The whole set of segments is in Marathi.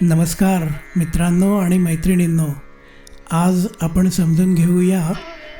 नमस्कार मित्रांनो आणि मैत्रिणींनो आज आपण समजून घेऊया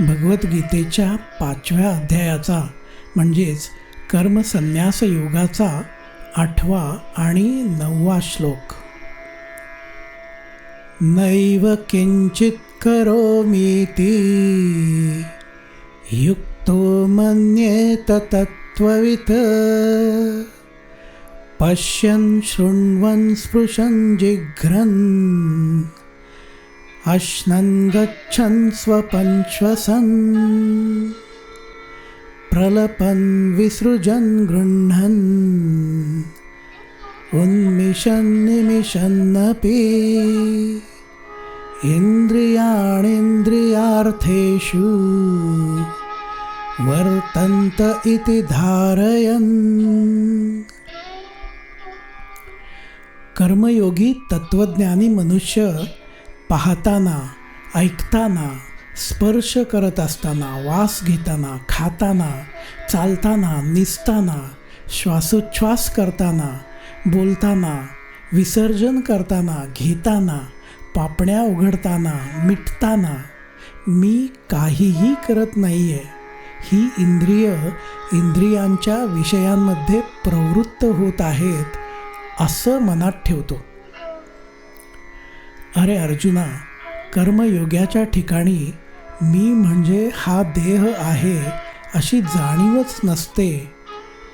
भगवद्गीतेच्या पाचव्या अध्यायाचा म्हणजेच कर्मसन्यास योगाचा आठवा आणि नववा श्लोक. नैव किंचित करोमीति युक्तो मन्येत तत्त्ववित। पश्यन् शृण्वन् स्पृशन् जिघ्रन्। अश्नन् गच्छन् स्वपन् श्वसन् प्रलपन् विसृजन् गृह्णन्। उन्मिषन् निमिषन्नपि। इन्द्रियाणीन्द्रियार्थेषु वर्तन्त इति धारयन् कर्मयोगी तत्त्वज्ञानी मनुष्य पाहताना ऐकताना स्पर्श करत असताना वास घेताना खाताना चालताना निसताना श्वासोच्छ्वास करताना बोलताना विसर्जन करताना घेताना पापण्या उघडताना मिटताना मी काहीही करत नाही आहे ही इंद्रिय इंद्रियांच्या विषयांमध्ये प्रवृत्त होत आहेत. असं मनात ठेवतो. अरे अर्जुना कर्मयोग्याच्या ठिकाणी मी म्हणजे हा देह आहे अशी जाणीवच नसते.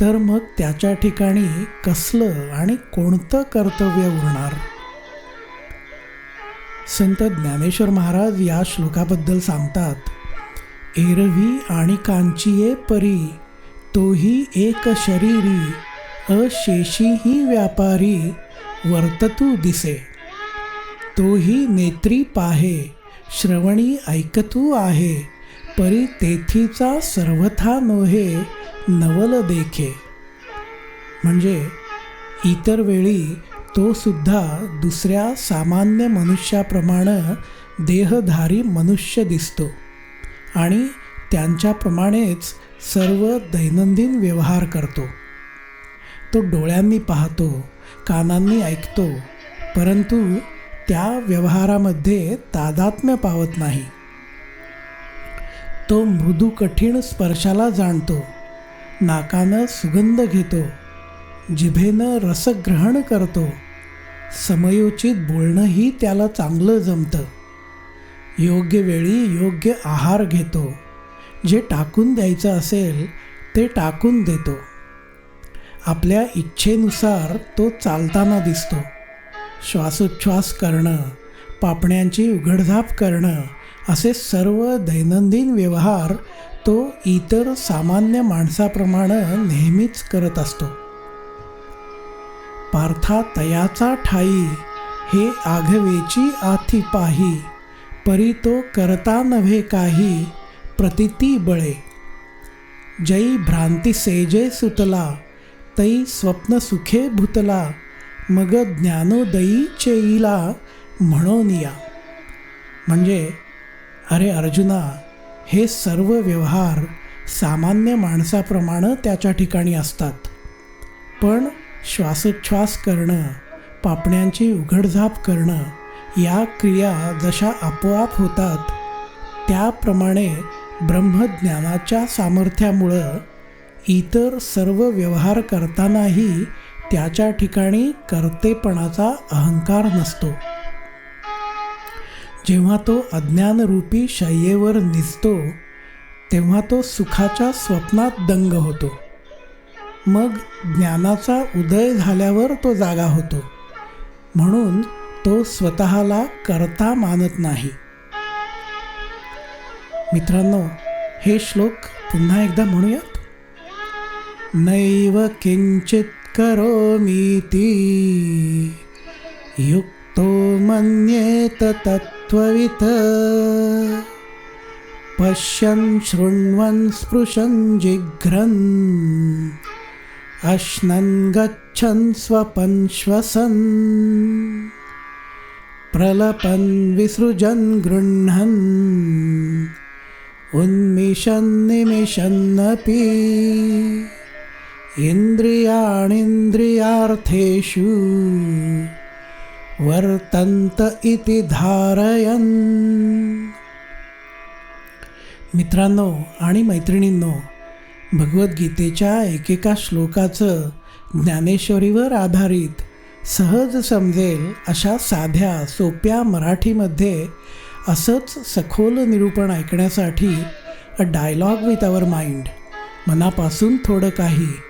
तर मग त्याच्या ठिकाणी कसलं आणि कोणतं कर्तव्य उरणार? संत ज्ञानेश्वर महाराज या श्लोकाबद्दल सांगतात एरवी आणि कांचिये परी तोही एक शरीरी अशेषीही व्यापारी वर्ततू दिसे. तोही नेत्री पाहे श्रवणी ऐकतू आहे परी तेथीचा सर्वथा नोहे नवल देखे. म्हणजे इतर वेळी तो सुद्धा दुसऱ्या सामान्य मनुष्याप्रमाणे देहधारी मनुष्य दिसतो आणि त्यांच्याप्रमाणेच सर्व दैनंदिन व्यवहार करतो. तो डोळ्यांनी पाहतो कानांनी ऐकतो परंतु त्या व्यवहारामध्ये तादात्म्य पावत नाही. तो मृदू कठीण स्पर्शाला जाणतो नाकानं सुगंध घेतो जिभेनं रसग्रहण करतो समयोचित बोलणंही त्याला चांगलं जमतं. योग्य वेळी योग्य आहार घेतो जे टाकून द्यायचं असेल ते टाकून देतो. आपल्या इच्छेनुसार तो चालताना दिसतो. श्वासोच्छ्वास करणं पापण्यांची उघडझाप करणं असे सर्व दैनंदिन व्यवहार तो इतर सामान्य माणसाप्रमाणे नेहमीच करत असतो. पार्था तयाचा ठाई हे आघवेची आथी पाही परी तो करता नव्हे काही प्रतिती बळे. जै भ्रांती सेजे सुतला तै स्वप्न सुखे भूतला मग ज्ञानोदयी चेईला म्हणून या. म्हणजे अरे अर्जुना हे सर्व व्यवहार सामान्य माणसाप्रमाणे त्याच्या ठिकाणी असतात. पण श्वासोच्छ्वास करणं पापण्यांची उघडझाप करणं या क्रिया जशा आपोआप होतात त्याप्रमाणे ब्रह्मज्ञानाच्या सामर्थ्यामुळं इतर सर्व व्यवहार करतानाही त्याच्या ठिकाणी कर्तेपणाचा अहंकार नसतो. जेव्हा तो अज्ञानरूपी शय्येवर निजतो तेव्हा तो सुखाच्या स्वप्नात दंग होतो. मग ज्ञानाचा उदय झाल्यावर तो जागा होतो. म्हणून तो स्वतःला करता मानत नाही. मित्रांनो हे श्लोक पुन्हा एकदा म्हणूया. नैव किंचित करोमीती। युक्तो मन्येत तत्त्ववित् पश्यन् शृण्वन् स्पृशन् जिघ्रन्। अश्नन् गच्छन् स्वपन् श्वसन्। प्रलपन् विसृजन् गृह्णन्। उन्मिषन् निमिषन्नपि इन्द्रियाणिन्द्रियार्थेषु वर्तन्त इति धारयन्। मित्रांनो आणि मैत्रिणींनो भगवद्गीतेच्या एकेका श्लोकाचं ज्ञानेश्वरीवर आधारित सहज समजेल अशा साध्या सोप्या मराठीमध्ये असंच सखोल निरूपण ऐकण्यासाठी a dialogue with our mind मनापासून थोडं काही